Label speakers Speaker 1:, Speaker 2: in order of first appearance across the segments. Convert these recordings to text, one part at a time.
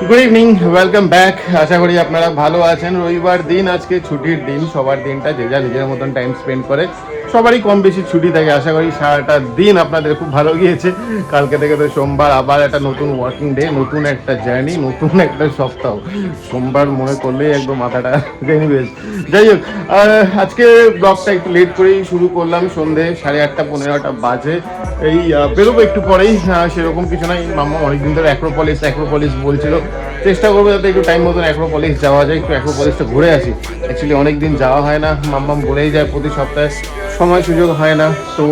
Speaker 1: Good evening welcome back আশা করি আপনারা ভালো আছেন। রবিবার দিন, আজকে ছুটির দিন। সবার দিনটা যে যা নিজের মতন টাইম স্পেন্ড করে। সবারই কম বেশি ছুটি থাকে। আশা করি সারাটা দিন আপনাদের খুব ভালো গিয়েছে। কালকে থেকে তো সোমবার আবার একটা নতুন ওয়ার্কিং ডে নতুন একটা জার্নি নতুন একটা সপ্তাহ। সোমবার মনে করলেই একদম মাথাটা এনিওয়েজ যাই হোক আজকে ব্লগটা একটু লেট করেই শুরু করলাম। সন্ধে সাড়ে আটটা পনেরোটা বাজে। এই বেরোবো একটু পরেই। সেরকম কিছু নাই। মাম্মা অনেকদিন ধরে অ্যাক্রোপলিস অ্যাক্রোপলিস বলছিল। চেষ্টা করব যাতে একটু টাইম মতন অ্যাক্রোপলিস যাওয়া যায়, একটু অ্যাক্রোপলিসটা ঘুরে আসি। অ্যাকচুয়ালি অনেকদিন যাওয়া হয় না মাম্মাম বলেই যায় প্রতি সপ্তাহে, সময় সুযোগ হয় না, তো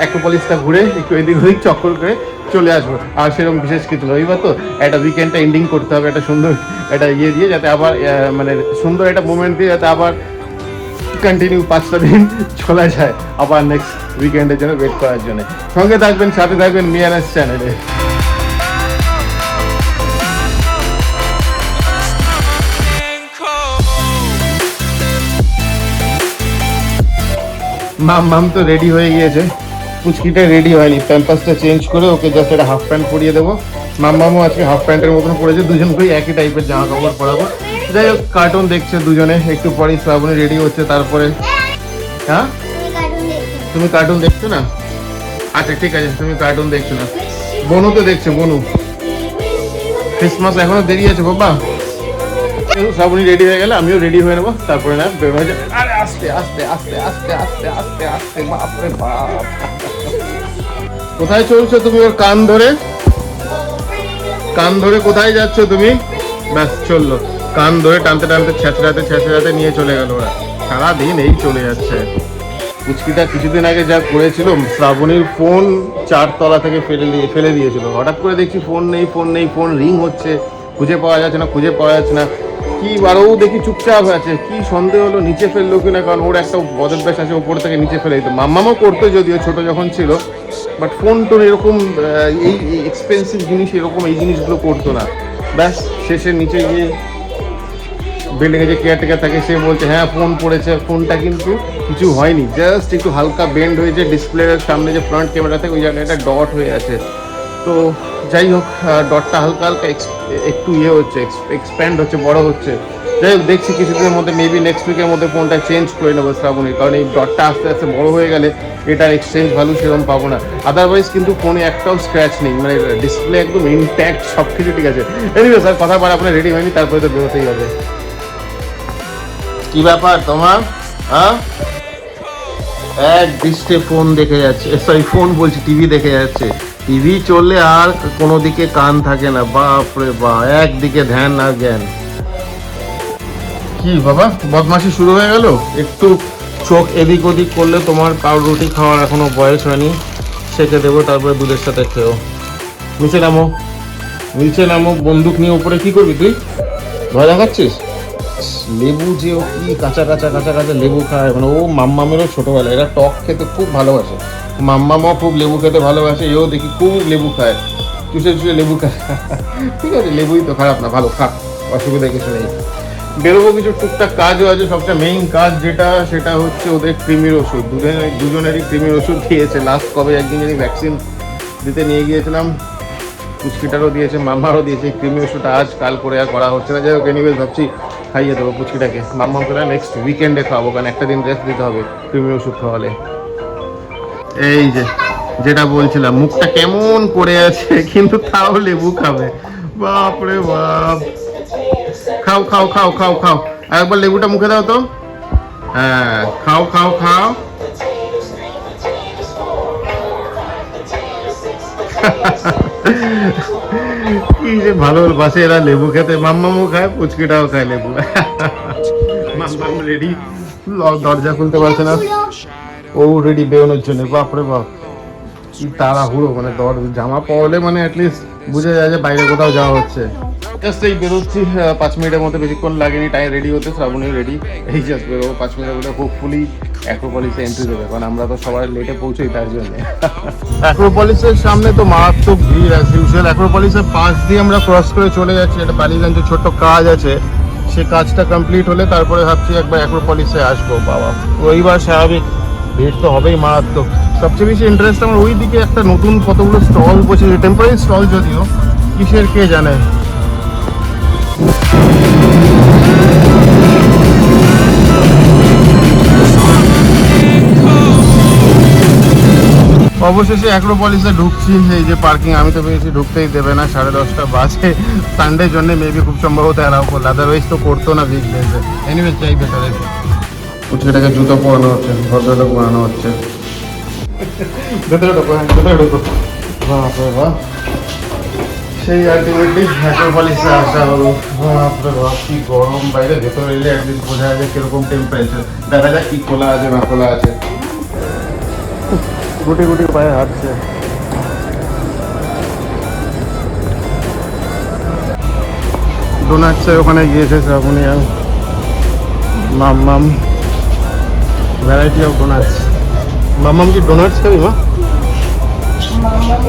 Speaker 1: অ্যাক্রোপলিসটা ঘুরে, একটু এদিক ওদিক চক্কর করে চলে আসব। আর সেরকম বিশেষ কিছু এবার তো একটা উইকেন্ডটা এন্ডিং করতে হবে, একটা সুন্দর একটা ইয়ে দিয়ে যাতে আবার মানে সুন্দর একটা মোমেন্ট দিয়ে যাতে আবার কন্টিনিউ পাঁচটা দিন চলে যায়, আবার নেক্সট উইকেন্ডের জন্য ওয়েট করার জন্য। সঙ্গে থাকবেন, সাথে থাকবেন মিয়ানাস চ্যানেলে। মাম মাম তো রেডি হয়ে গিয়েছে। পুচকিটা রেডি হয়নি। প্যাম্পাসটা চেঞ্জ করে ওকে জাস্ট একটা হাফ প্যান্ট পরিয়ে দেবো। মাম, মামও আজকে হাফ প্যান্টের মতন পরেছে দুজনকেই একই টাইপের জামা কাপড় পরাবো। যাই হোক কার্টুন দেখছে দুজনে। একটু পরেই শ্রাবণী রেডি হচ্ছে, তারপরে হ্যাঁ? তুমি কার্টুন দেখছ না? আচ্ছা ঠিক আছে, তুমি কার্টুন দেখছ না। বনু তো দেখছে, বনু। ক্রিসমাস এখনও দেরি আছে, বাবা। শ্রাবণী রেডি হয়ে গেলে, আমিও রেডি হয়ে নেব। তারপরে না, বের হয়ে যাবে। আরে আস্তে আস্তে আস্তে আস্তে আস্তে আস্তে আস্তে, বাপরে বাপ। কোথায় চলছো তুমি ওর কান ধরে? কান ধরে কোথায় যাচ্ছ তুমি? ব্যাস, চলল। কান ধরে টানতে টানতে ছেঁচড়াতে ছেঁচড়াতে নিয়ে চলে গেল ওরা। সারাদিন এই চলে যাচ্ছে। পুচকিটা কিছুদিন আগে যা করেছিল, শ্রাবণীর ফোন চারতলা থেকে ফেলে দিয়ে, ফেলে দিয়েছিল। হঠাৎ করে দেখছি ফোন নেই ফোন নেই ফোন রিং হচ্ছে। খুঁজে পাওয়া যাচ্ছে না, খুঁজে পাওয়া যাচ্ছে না। কি আরও দেখি চুপচাপ আছে। কি সন্দেহ হলো? নিচে ফেলল কিনা? কারণ ওর একটা বদভ্যাস আছে, ওপর থেকে নিচে ফেলে দিত। মাম্মামও করতো যদিও, ছোট যখন ছিল। বাট ফোন টোন এরকম এই এক্সপেন্সিভ জিনিস, এরকম এই জিনিসগুলো করতো না। ব্যাস, শেষে নিচে গিয়ে বিল্ডিংয়ে যে কেয়ারটেকার থাকে, সে বলছে হ্যাঁ ফোন পড়েছে। ফোনটা কিন্তু কিছু হয়নি। জাস্ট একটু হালকা বেন্ড হয়েছে ডিসপ্লের সামনে যে ফ্রন্ট ক্যামেরা থাকে, ওই জায়গায় একটা ডট হয়ে আছে। তো, যাই হোক ডটটা হালকা হালকা একটু ইয়ে হচ্ছে এক্সপ্যান্ড হচ্ছে, বড় হচ্ছে। যাই হোক, দেখছি কিছুদিনের মধ্যে মেবি নেক্সট উইকের মধ্যে ফোনটা চেঞ্জ করে নেব শ্রাবণী, কারণ এই ডটটা আস্তে আস্তে বড় হয়ে গেলে এটার এক্সচেঞ্জ ভ্যালু সেরকম পাবো না। আদারওয়াইজ কিন্তু ফোনে একটাও স্ক্র্যাচ নেই মানে ডিসপ্লে একদম ইনট্যাক্ট সব কিছু ঠিক আছে। এনিওয়ে স্যার কথা বলা আপনার রেডি হয়নি, তারপরে তো বেরোতেই হবে। কি ব্যাপার তোমার? হ্যাঁ? এক দৃষ্টে ফোন দেখে যাচ্ছে সরি ফোন বলছি টিভি দেখে যাচ্ছে। টিভি চললে আর কোনো দিকে কান থাকে না। বাপ রে বা একদিকে ধ্যান আর জ্ঞান। কি বাবা বদমাশি শুরু হয়ে গেল? একটু চোখ এদিক ওদিক করলে তোমার পাউরুটি খাওয়ার এখনও বয়স হয়নি। সেকে দেবো তারপরে দুধের সাথে খেও। নিচে নামো। নিচে নামো বন্দুক নিয়ে উপরে কি করবি তুই? ভয় দেখাচ্ছিস? লেবু যে ও কি কাঁচা কাঁচা কাঁচা কাঁচা লেবু খায় মানে ও মাম্মামেরও ছোটবেলা, এরা টক খেতে খুব ভালোবাসে। মাম্মামাও খুব লেবু খেতে ভালোবাসে, এও দেখি খুব লেবু খায়। চুষে চুষে লেবু খায়। ঠিক আছে, লেবুই তো খারাপ না, ভালো, খা, অসুবিধা কিছু নেই। বেরোবো কিছু টুকটাক কাজও আছে, সবচেয়ে মেইন কাজ যেটা, সেটা হচ্ছে ওদের কৃমির ওষুধ। দুজনে দুজনেরই কৃমির ওষুধ দিয়েছে। লাস্ট কবে একদিন যদি ভ্যাকসিন দিতে নিয়ে গিয়েছিলাম, পুচকিটারও দিয়েছে, মাম্মারও দিয়েছে কৃমি ওষুধটা আজ কাল করে আর করা হচ্ছে না। যাই হোক এনিওয়েজ ভাবছি খাইয়ে দেবো পুচকিটাকে। মাম্মাম করে নেক্সট উইকেন্ডে খাওয়াবো, কারণ একটা দিন রেস্ট দিতে হবে। কৃমি ওষুধ খাওয়ালে। এই যে, যেটা বলছিলাম, মুখটা কেমন করে আছে, কিন্তু তাও লেবু খাবে। বাপরে বাপ। খাও খাও খাও খাও খাও। আর একবার লেবুটা মুখে দাও তো। হ্যাঁ খাও খাও খাও। কি যে ভালোবাসে এরা লেবু খেতে। মাম্মামও খায়, পুচকিটাও খায় লেবু। মাম্মাম রেডি দরজা খুলতে পারছে না। ও রেডি বেরোনোর জন্য। বাপরে বাপ। কি তাড়াহুড়ো মানে দর জামা পরলে মানে অ্যাটলিস্ট বুঝে যায় যে বাইরে কোথাও যাওয়া হচ্ছে। জাস্ট এই বেরোচ্ছি পাঁচ মিনিটের মধ্যে বেশিক্ষণ লাগেনি। টাইম রেডি হতে শ্রাবণী রেডি এই জাস্ট বেরোবো, পাঁচ মিনিটের মধ্যে হোপফুলি অ্যাক্রোপলিসে এন্ট্রি দেবে, কারণ আমরা তো সবাই লেটে পৌঁছোই তার জন্য। অ্যাক্রোপলিসের সামনে তো মারাত্মক ভিড় আছে ইউজুয়াল অ্যাক্রোপলিসের পাশ দিয়ে আমরা ক্রস করে চলে যাচ্ছি, একটা বালিগঞ্জে ছোট্ট কাজ আছে। সে কাজটা কমপ্লিট হলে তারপরে ভাবছি একবার অ্যাক্রোপলিসে আসব, বাবা। রবিবার স্বাভাবিক, ভিড় তো হবেই মারাত্মক। সবচেয়ে বেশি ইন্টারেস্ট আমার ওই দিকে একটা নতুন কতগুলো স্টল বসেছে টেম্পোরারি স্টল যদিও, কিসের কে জানে। অবশেষে অ্যাক্রোপলিসে ঢুকছি এই যে পার্কিং আমি তো পেয়েছি ঢুকতেই দেবে না সাড়ে দশটা বাজে। সানডের জন্য মেবি খুব সম্ভবত অ্যালাউ করল আদারওয়াইজ তো করতো না উইকডেজে এনিওয়ে চাই ভেতরে পুচকেটাকে জুতো পরানো হচ্ছে ভদ্রলোক পরানো হচ্ছে। ভেতরে ঢোকো ভেতরে ঢোকো বাপরে বাপ। সেই আলটিমেটলি অ্যাক্রোপলিসে আসা হলো। বাপরে বাপ কি গরম বাইরে ভেতরে এলে একদিন বোঝা যায় কীরকম টেম্পারেচার দেখা যাক কি খোলা আছে না খোলা আছে। গুটি গুটি পায়ে হাঁটছে। ডোনাটসের ওখানে গিয়েছে শ্রাবণী আর মাম মাম। ভ্যারাইটি অফ ডোনাটস মাম্মাম কি ডোনাটস খাবি মা?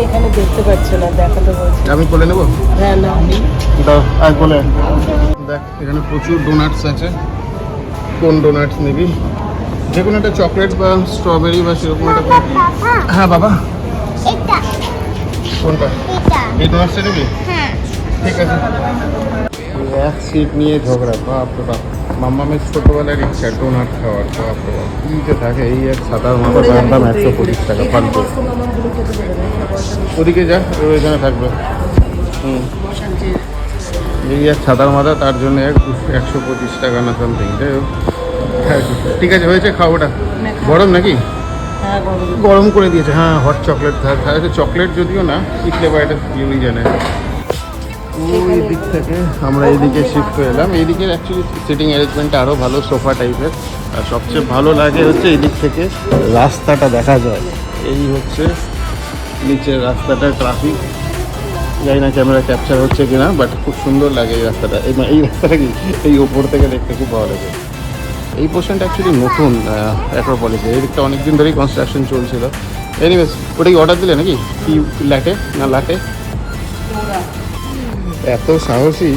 Speaker 2: এখানে দেখতে পাচ্ছে না দেখাতে বলছে।
Speaker 1: আমি বলে নেব?
Speaker 2: হ্যাঁ না
Speaker 1: দাও আয় বলে দেখ এখানে প্রচুর ডোনাটস আছে। কোন ডোনাটস নিবি? যে কোনো একটা চকলেট বা স্ট্রবেরি বা সেরকম একটা হ্যাঁ বাবা।
Speaker 3: এটা।
Speaker 1: কোনটা?
Speaker 3: এটা।
Speaker 1: এই ডোনাটসটা নিবি
Speaker 3: হ্যাঁ।
Speaker 1: ঠিক আছে। এক সিট নিয়ে ঝগড়া বাপ রে বাপ। মাম্মামের ছোটবেলার ইচ্ছা ডোনাট খাওয়ার বাপ রে বাপ। কি যে থাকে এই এক সাদার মাথা তার দাম একশো পঁচিশ টাকা ফালতু। ওদিকে যা ওই ওইখানে থাকবে। হুম। এই এক সাদার মাথা তার জন্য এক একশো পঁচিশ টাকা না সামথিং যাই হোক। হ্যাঁ, ঠিক আছে হয়েছে খাও ওটা। গরম নাকি?
Speaker 2: হ্যাঁ গরম।
Speaker 1: করে দিয়েছে হ্যাঁ হট চকলেট থাকে চকলেট যদিও না কি ফ্লেভার এটা ইউই জানে। ওই দিক থেকে আমরা এইদিকে শিফট হয়ে এলাম। এইদিকে অ্যাকচুয়ালি সিটিং অ্যারেঞ্জমেন্টটা আরও ভালো সোফা টাইপের আর সবচেয়ে ভালো লাগে হচ্ছে এই দিক থেকে রাস্তাটা দেখা যায়। এই হচ্ছে নিচের রাস্তাটা ট্রাফিক জানি না ক্যামেরা ক্যাপচার হচ্ছে কিনা বাট খুব সুন্দর লাগে এই রাস্তাটা। এই এই রাস্তাটা কি? এই ওপর থেকে দেখতে খুব ভালো লাগে। এই পোর্শনটা অ্যাকচুয়ালি নতুন অ্যাক্রোপলিসে এই দিকটা অনেকদিন ধরেই কনস্ট্রাকশন চলছিল। এনিওয়েজ ওটা কি অর্ডার দিলে নাকি? কি লাটে না লাটে এত সাহসী?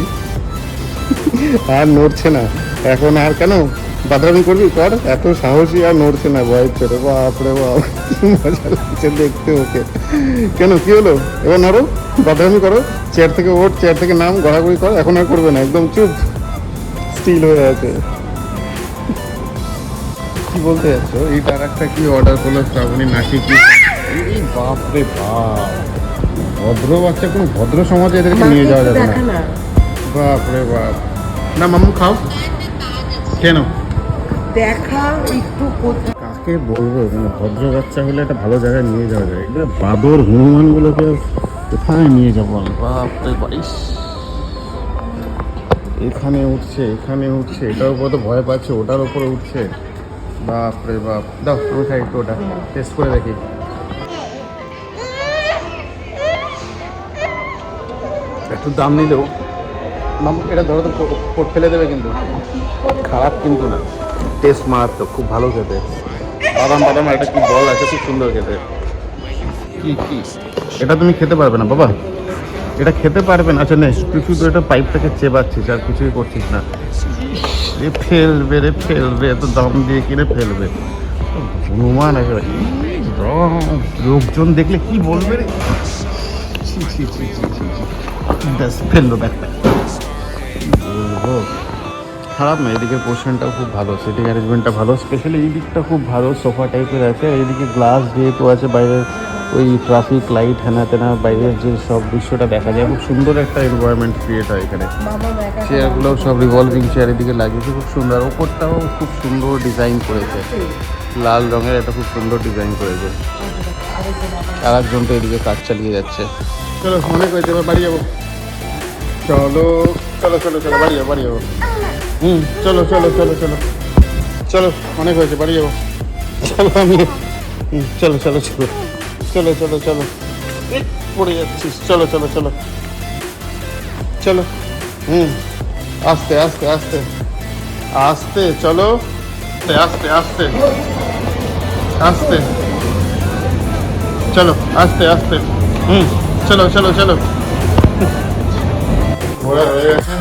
Speaker 1: আর নড়ছে না। এখন আর কেন? বাদামি করবি? কর। এত সাহসী আর নড়ছে না। ভয়ের ছেড়ে বাপরে বাপ। মজা লাগছে দেখতে ওকে। কেন? কি হলো? এবার নড়ো। বাদামি করো। চেয়ার থেকে ওঠ চেয়ার থেকে নাম, গড়াগড়ি কর। এখন আর করবে না। একদম চুপ। স্টিল হয়ে আছে। কি বলতে যাচ্ছ এই তার একটা কি অর্ডার করল শ্রাবণী নাকি কি? এই বাপরে বাপ। ভদ্র বাচ্চা কোনো ভদ্র সমাজে এদেরকে নিয়ে যাওয়া যাবে না।
Speaker 2: না।
Speaker 1: বাপ রে বাপ। না মামু খাও। কেন
Speaker 2: দেখা একটু
Speaker 1: কাকে বলব? মানে ভদ্র বাচ্চা হলে একটা ভালো জায়গায় নিয়ে যাওয়া যায়। এগুলো বাদর হনুমানগুলোকে কোথায় নিয়ে যাব আমি? বাপ রে বাইশ এখানে উঠছে এখানে উঠছে। এটার উপর তো ভয় পাচ্ছে ওটার উপরে উঠছে। বাপ রে বাপ। দাও, আমি খাই একটু ওটা। টেস্ট করে দেখি। একটু দাম নিলেও। মামু, এটা ধরো তো কো- ফেলে দেবে কিন্তু। খারাপ কিন্তু না। টেস্ট মারাত্মক, খুব ভালো খেতে। বাদাম বাদাম একটা কি বল আছে, খুব সুন্দর খেতে। কি কি? এটা তুমি খেতে পারবে না, বাবা। এটা খেতে পারবে না। আচ্ছা নে তুই শুধু এটা পাইপটাকে চেবাচ্ছিস, আর কিছুই করছিস না। রে ফেলবে রে, ফেলবে, এত দাম দিয়ে কিনে ফেলবে। হনুমান একেবারে লোকজন দেখলে কি বলবে রে। ব্যাস, ফেলল ব্যাগটা। খারাপ না এদিকের পোর্শনটাও খুব ভালো সিটিং অ্যারেঞ্জমেন্টটা ভালো স্পেশালি এই দিকটা খুব ভালো সোফা টাইপের আছে, আর এইদিকে গ্লাস যেহেতু আছে, বাইরের ওই ট্রাফিক লাইট হেনা তেনা বাইরের যে সব দৃশ্যটা দেখা যায়, খুব সুন্দর একটা এনভায়রনমেন্ট ক্রিয়েট হয় এখানে। চেয়ারগুলো সব রিভলভিং চেয়ার এদিকে লাগিয়েছে, খুব সুন্দর ওপরটাও খুব সুন্দর ডিজাইন করেছে। লাল রঙের একটা খুব সুন্দর ডিজাইন করেছে। আর একজন তো এদিকে কাজ চালিয়ে যাচ্ছে। চলো অনেক হয়েছে বাড়ি যাব। চলো চলো চলো চলো, বাড়ি যাব বাড়ি যাব। হুম, চলো চলো চলো চলো। চলো, অনেক হয়েছে, বাড়ি যাব। চলো আমি চলো চলো চলো। চলো চলো চলো। পড়ে যাচ্ছিস। চলো চলো চলো। চলো, হুম, আস্তে আস্তে আস্তে। আস্তে, চলো। আস্তে আস্তে আস্তে। চলো, আস্তে আস্তে। হুম, চলো চলো চলো। ঘোরা হয়ে গেছে।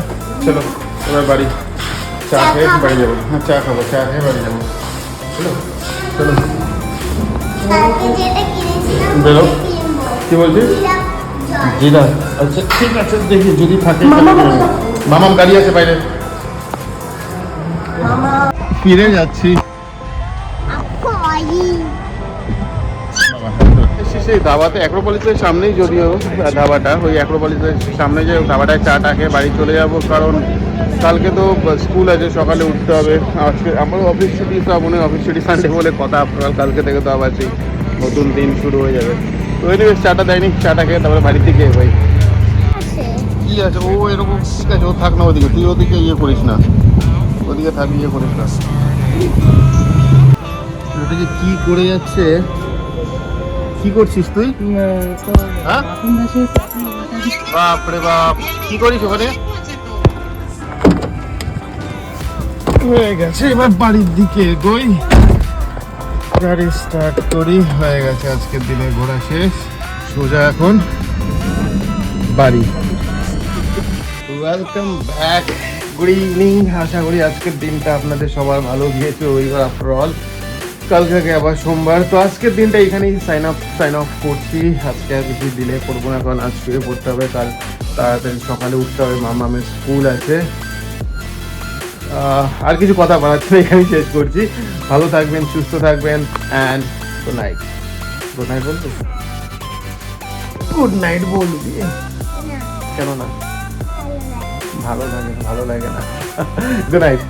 Speaker 1: চলো, এবার বাড়ি। চা খেয়ে বাড়ি যাব। হ্যাঁ চা খাব চা খেয়ে বাড়ি যাব। চলো চলো। বেরো। কি বলছিস?
Speaker 3: জিরা
Speaker 1: আচ্ছা ঠিক আছে দেখি যদি থাকে। মামাম গাড়ি আছে বাইরে। ফিরে যাচ্ছি। সেই ধাবাতে অ্যাক্রোপলিসের সামনেই যদিও ধাবাটা ওই অ্যাক্রোপলিসের সামনে যে ধাবাটায় চা টাকে বাড়ি চলে যাব কারণ কালকে তো স্কুল আছে সকালে উঠতে হবে। আজকে আমার অফিস ছুটি তো মনে অফিস ছুটি সানডে বলে কথা আপনার কালকে থেকে তো আবার সেই নতুন দিন শুরু হয়ে যাবে। তো এনিওয়েজ চাটা দেয়নি চাটা খেয়ে তারপরে বাড়ির দিকে ভাই কি আছে? ও এরকম ঠিক আছে ও থাক না ওদিকে তুই ওদিকে ইয়ে করিস না। ওদিকে থাক ইয়ে করিস না। ওদিকে কি করে যাচ্ছে? কি করছিস তুই? হ্যাঁ? বাপ রে বাপ। কি করিস ওখানে? হয়ে গেছে, এবার বাড়ির দিকে এগোই। গাড়ি স্টার্ট করি, হয়ে গেছে আজকের দিনে ঘোরা শেষ। সোজা এখন বাড়ি। ওয়েলকাম ব্যাক গুড ইভিনিং আশা করি আজকের দিনটা আপনাদের সবার ভালো গিয়েছে ওইবার আফটার অল কাল থেকে আবার সোমবার। তো আজকের দিনটা এখানেই সাইন আপ সাইন অফ করছি। আজকে আর কিছু দিলে করব না, কারণ আজ শুয়ে পড়তে হবে। কাল তাড়াতাড়ি সকালে উঠতে হবে। মামামের স্কুল আছে। আর কিছু কথা বাড়াচ্ছি না এখানেই শেষ করছি। ভালো থাকবেন, সুস্থ থাকবেন and good night good night বলতো গুড নাইট বলবি? কেন না? ভালো লাগে ভালো লাগে না। Good night